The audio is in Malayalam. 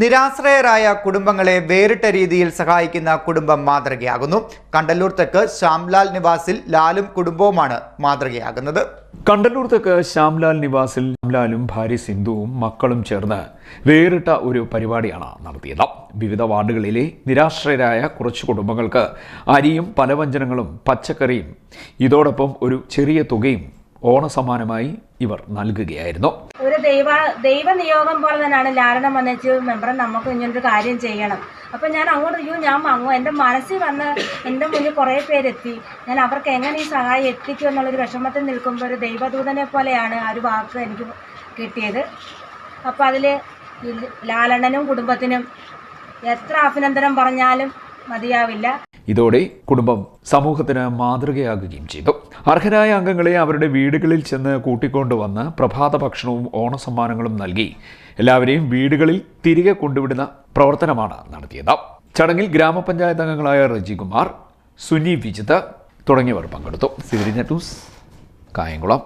നിരാശ്രയരായ കുടുംബങ്ങളെ വേറിട്ട രീതിയിൽ സഹായിക്കുന്ന കുടുംബം മാതൃകയാകുന്നു. കണ്ടല്ലൂർ തെക്ക് ശ്യാംലാൽ നിവാസിൽ ലാലും കുടുംബവുമാണ് മാതൃകയാകുന്നത്. കണ്ടല്ലൂർ തെക്ക് ശ്യാംലാൽ നിവാസിൽ ശ്യാംലാലും ഭാര്യ സിന്ധുവും മക്കളും ചേർന്ന് വേറിട്ട ഒരു പരിപാടിയാണ് നടത്തിയത്. വിവിധ വാർഡുകളിലെ നിരാശ്രയരായ കുറച്ച് കുടുംബങ്ങൾക്ക് അരിയും പലവ്യഞ്ജനങ്ങളും പച്ചക്കറിയും ഇതോടൊപ്പം ഒരു ചെറിയ തുകയും ഓണസമ്മാനമായി ഇവർ നൽകുകയായിരുന്നു. ഒരു ദൈവ ദൈവനിയോഗം പോലെ തന്നെയാണ് ലാലനം വന്നേച്ച് മെമ്പർ നമുക്ക് ഇങ്ങനൊരു കാര്യം ചെയ്യണം. അപ്പം ഞാൻ അങ്ങോട്ട് അയ്യോ ഞാൻ വാങ്ങും എന്റെ മനസ്സിൽ വന്ന് എന്റെ മുന്നിൽ കുറേ പേരെത്തി. ഞാൻ അവർക്ക് എങ്ങനെ ഈ സഹായം എത്തിക്കും എന്നുള്ളൊരു വിഷമത്തിൽ നിൽക്കുമ്പോൾ ഒരു ദൈവദൂതനെ പോലെയാണ് ആ ഒരു വാക്ക് എനിക്ക് കിട്ടിയത്. അപ്പോൾ അതിൽ ലാലണ്ണനും കുടുംബത്തിനും എത്ര അഭിനന്ദനം പറഞ്ഞാലും മതിയാവില്ല. ഇതോടെ കുടുംബം സമൂഹത്തിന് മാതൃകയാകുകയും ചെയ്തു. അർഹരായ അംഗങ്ങളെ അവരുടെ വീടുകളിൽ ചെന്ന് കൂട്ടിക്കൊണ്ടുവന്ന് പ്രഭാത ഭക്ഷണവും ഓണസമ്മാനങ്ങളും നൽകി. എല്ലാവരെയും വീടുകളിൽ തിരികെ കൊണ്ടുവിടുന്ന പ്രവർത്തനമാണ് നടത്തിയത്. ചടങ്ങിൽ ഗ്രാമപഞ്ചായത്ത് അംഗങ്ങളായ റജികുമാർ സുനി വിജിത് തുടങ്ങിയവർ പങ്കെടുത്തു. Civil news Kayamkulam.